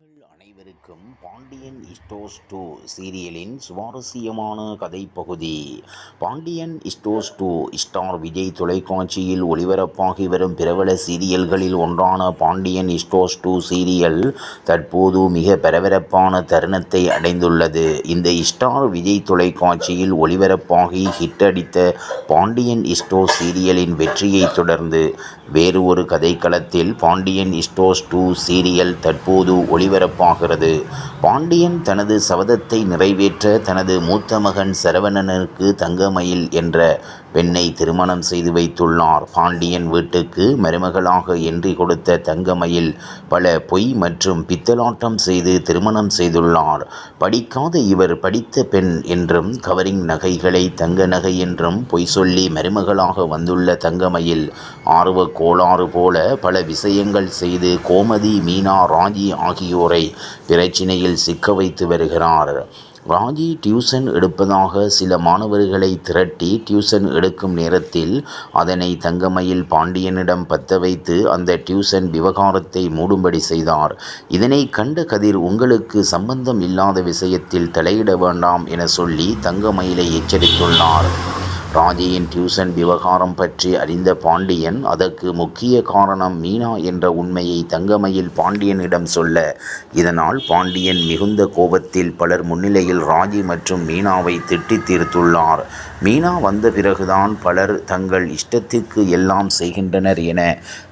அனைவருக்கும் Pandian stores two சீரியலின் சுவாரஸ்யமான கதைப்பகுதி. Pandian stores two star Vijay தொலைக்காட்சியில் ஒளிபரப்பாகி வரும் பிரபல சீரியல்களில் ஒன்றான பாண்டியன் இஸ்டோஸ் டூ சீரியல் தற்போது மிக பரபரப்பான தருணத்தை அடைந்துள்ளது. இந்த ஸ்டார் விஜய் தொலைக்காட்சியில் ஒளிபரப்பாகி ஹிட் அடித்த பாண்டியன் இஸ்டோ சீரியலின் வெற்றியை தொடர்ந்து வேறு ஒரு கதைக்களத்தில் பாண்டியன் இஸ்டோஸ் டூ சீரியல் தற்போது ஒளிபரப்பாகிறது. பாண்டியன் தனது சபதத்தை நிறைவேற்ற தனது மூத்த மகன் சரவணனுக்கு தங்கமயில் என்ற பெண்ணை திருமணம் செய்து வைத்துள்ளார். பாண்டியன் வீட்டுக்கு மருமகளாக என்றி கொடுத்த தங்கமையில் பல பொய் மற்றும் பித்தலாட்டம் செய்து திருமணம் செய்துள்ளார். படிக்காத இவர் படித்த பெண் என்றும் கவரிங் நகைகளை தங்க நகை என்றும் பொய் சொல்லி மருமகளாக வந்துள்ள தங்கமையில் ஆர்வ கோளாறு போல பல விஷயங்கள் செய்து கோமதி மீனா ராஜி ஆகியோரை பிரச்சினையில் சிக்க வைத்து வருகிறார். ராஜி டியூஷன் எடுப்பதாக சில மாணவர்களை திரட்டி டியூஷன் எடுக்கும் நேரத்தில் அதனை தங்கமயில் பாண்டியனிடம் பத்த வைத்து அந்த டியூஷன் விவகாரத்தை மூடும்படி செய்தார். இதனை கண்ட கதிர் உங்களுக்கு சம்பந்தம் இல்லாத விஷயத்தில் தலையிட வேண்டாம் என சொல்லி தங்கமயிலை எச்சரித்துள்ளார். ராஜியின் டியூசன் விவகாரம் பற்றி அறிந்த பாண்டியன் அதற்கு முக்கிய காரணம் மீனா என்ற உண்மையை தங்கமையில் பாண்டியனிடம் சொல்ல இதனால் பாண்டியன் மிகுந்த கோபத்தில் பலர் முன்னிலையில் ராஜி மற்றும் மீனாவை திட்டி தீர்த்துள்ளார். மீனா வந்த பிறகுதான் பலர் தங்கள் இஷ்டத்திற்கு எல்லாம் செய்கின்றனர் என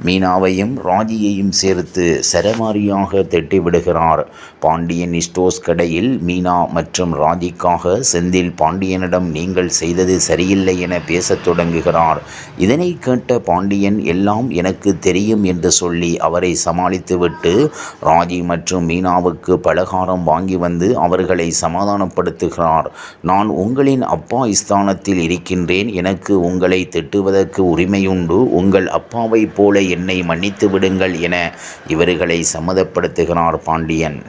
மீனாவையும் ராஜியையும் சேர்த்து சரமாரியாக திட்டிவிடுகிறார். பாண்டியன் இஸ்டோஸ் கடையில் மீனா மற்றும் ராஜிக்காக செந்தில் பாண்டியனிடம் நீங்கள் செய்தது சரியில்லை இல்லை என பேசத் தொடங்குகிறார். இதனை கேட்ட பாண்டியன் எல்லாம் எனக்கு தெரியும் என்று சொல்லி அவரை சமாளித்துவிட்டு ராஜி மற்றும் மீனாவுக்கு பலகாரம் வாங்கி வந்து அவர்களை சமாதானப்படுத்துகிறார். நான் உங்களின் அப்பா ஸ்தானத்தில் இருக்கின்றேன். எனக்கு உங்களை திட்டுவதற்கு உரிமையுண்டு. உங்கள் அப்பாவைப் போல என்னை மன்னித்து விடுங்கள் என இவர்களை சம்மதப்படுத்துகிறார் பாண்டியன்.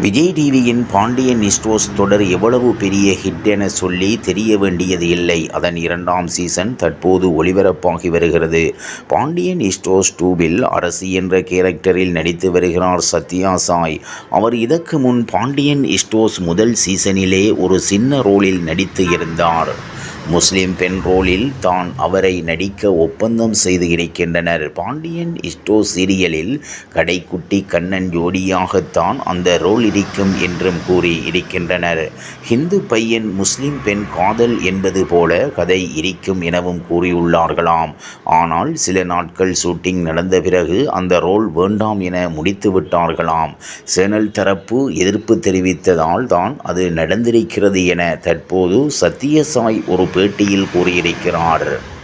விஜய் டிவியின் பாண்டியன் இஸ்டோஸ் தொடர் எவ்வளவு பெரிய ஹிட் என சொல்லி தெரிய வேண்டியது இல்லை. அதன் இரண்டாம் சீசன் தற்போது ஒளிபரப்பாகி வருகிறது. பாண்டியன் இஸ்டோஸ் டூவில் அரசி என்ற கேரக்டரில் நடித்து வருகிறார் சத்யா சாய். அவர் இதற்கு முன் பாண்டியன் இஸ்டோஸ் முதல் சீசனிலே ஒரு சின்ன ரோலில் நடித்து இருந்தார். முஸ்லிம் பெண் ரோலில் தான் அவரை நடிக்க ஒப்பந்தம் செய்து இருக்கின்றனர். பாண்டியன் இஸ்டோ சீரியலில் கடைக்குட்டி கண்ணன் ஜோடியாகத்தான் அந்த ரோல் இருக்கும் என்றும் கூறி இருக்கின்றனர். ஹிந்து பையன் முஸ்லிம் பெண் காதல் என்பது போல கதை இருக்கும் எனவும் கூறியுள்ளார்களாம். ஆனால் சில நாட்கள் ஷூட்டிங் நடந்த பிறகு அந்த ரோல் வேண்டாம் என முடித்து விட்டார்களாம். சேனல் தரப்பு எதிர்ப்பு தெரிவித்ததால் தான் அது நடந்திருக்கிறது என தற்போது சத்யசாய் ஒரு பேட்டியில் கூறியிருக்கிறார்.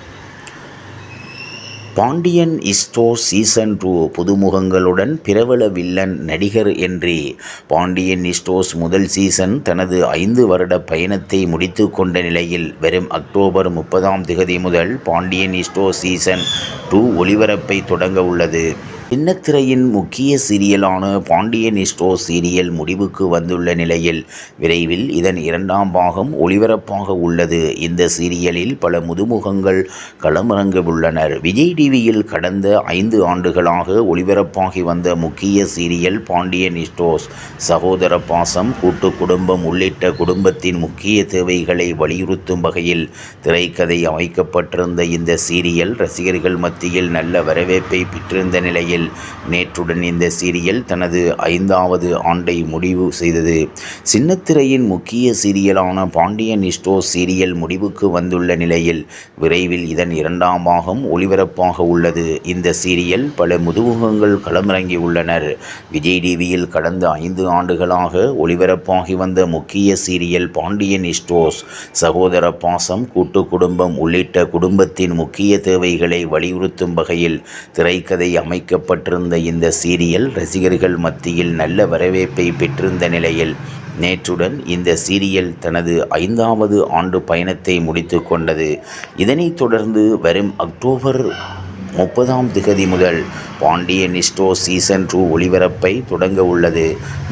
பாண்டியன் இஸ்டோ சீசன் டூ புதுமுகங்களுடன் பிரபல வில்லன் நடிகர் என்றி பாண்டியன் இஸ்டோஸ் முதல் சீசன் தனது ஐந்து வருட பயணத்தை முடித்து கொண்ட நிலையில் வரும் அக்டோபர் முப்பதாம் திகதி முதல் பாண்டியன் இஸ்டோ சீசன் டூ ஒளிபரப்பை தொடங்க உள்ளது. சின்னத்திரையின் முக்கிய சீரியலான பாண்டியன் இஸ்டோ சீரியல் முடிவுக்கு வந்துள்ள நிலையில் விரைவில் இதன் இரண்டாம் பாகம் ஒளிபரப்பாக உள்ளது. இந்த சீரியலில் பல முதுமுகங்கள் களமிறங்க உள்ளனர் விஜய் டிவியில் கடந்த ஐந்து ஆண்டுகளாக ஒளிபரப்பாகி வந்த முக்கிய சீரியல் பாண்டியன் இஸ்டோஸ் சகோதர பாசம் கூட்டு குடும்பம் உள்ளிட்ட குடும்பத்தின் முக்கிய தேவைகளை வலியுறுத்தும் வகையில் திரைக்கதை அமைக்கப்பட்டிருந்த இந்த சீரியல் ரசிகர்கள் மத்தியில் நல்ல வரவேற்பை பெற்றிருந்த நிலையில் நிலையில் நேற்றுடன் இந்த சீரியல் தனது ஐந்தாவது ஆண்டை முடிவு செய்தது. சின்னத்திரையின் முக்கிய சீரியலான பாண்டியன் இஸ்டோ சீரியல் முடிவுக்கு வந்துள்ள நிலையில் விரைவில் இதன் இரண்டாம் பாகம் ஒளிபரப்பாக உள்ளது. இந்த சீரியல் பல முதுமுகங்கள் களமிறங்கி உள்ளனர். விஜய் டிவியில் கடந்த ஐந்து ஆண்டுகளாக ஒளிபரப்பாகி வந்த முக்கிய சீரியல் பாண்டியன் இஸ்டோஸ் சகோதர பாசம் கூட்டு குடும்பம் உள்ளிட்ட குடும்பத்தின் முக்கிய தேவைகளை வலியுறுத்தும் வகையில் திரைக்கதை அமைக்க வெளியிடப்பட்டிருந்த இந்த சீரியல் ரசிகர்கள் மத்தியில் நல்ல வரவேற்பை பெற்றிருந்த நிலையில் நேற்றுடன் இந்த சீரியல் தனது ஐந்தாவது ஆண்டு பயணத்தை முடித்து கொண்டது. இதனைத் தொடர்ந்து வரும் அக்டோபர் முப்பதாம் திகதி முதல் பாண்டியன் நிஸ்டோ சீசன் டூ ஒளிபரப்பை தொடங்க உள்ளது.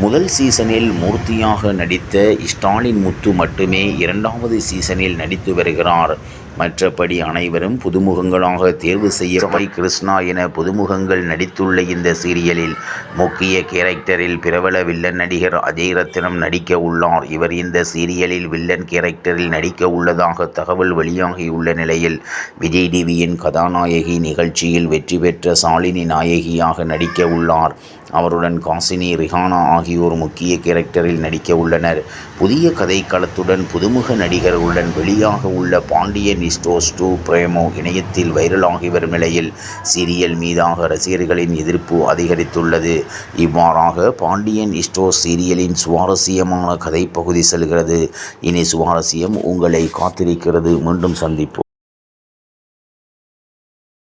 முதல் சீசனில் மூர்த்தியாக நடித்த ஸ்டாலின் முத்து மட்டுமே இரண்டாவது சீசனில் நடித்து வருகிறார். மற்றபடி அனைவரும் புதுமுகங்களாக தேர்வு செய்யப்படி கிருஷ்ணா என புதுமுகங்கள் நடித்துள்ள இந்த சீரியலில் முக்கிய கேரக்டரில் பிரபல வில்லன் நடிகர் அஜய் ரத்னம் நடிக்க உள்ளார். இவர் இந்த சீரியலில் வில்லன் கேரக்டரில் நடிக்க உள்ளதாக தகவல் வெளியாகியுள்ள நிலையில், விஜய் டிவியின் கதாநாயகி நிகழ்ச்சியில் வெற்றி பெற்ற ஷாலினி நாயகியாக நடிக்க உள்ளார். அவருடன் காசினி, ரிஹானா ஆகியோர் முக்கிய கேரக்டரில் நடிக்க உள்ளனர். புதிய கதைக்களத்துடன் புதுமுக நடிகர்களுடன் வெளியாக உள்ள பாண்டியன் இஸ்டோஸ் டூ பிரேமோ இணையத்தில் வைரலாகி வரும் நிலையில், சீரியல் மீதாக ரசிகர்களின் எதிர்ப்பு அதிகரித்துள்ளது. இவ்வாறாக பாண்டியன் இஸ்டோஸ் சீரியலின் சுவாரஸ்யமான கதைப்பகுதி செல்கிறது. இனி சுவாரஸ்யம் உங்களை காத்திருக்கிறது. மீண்டும் சந்திப்போம்.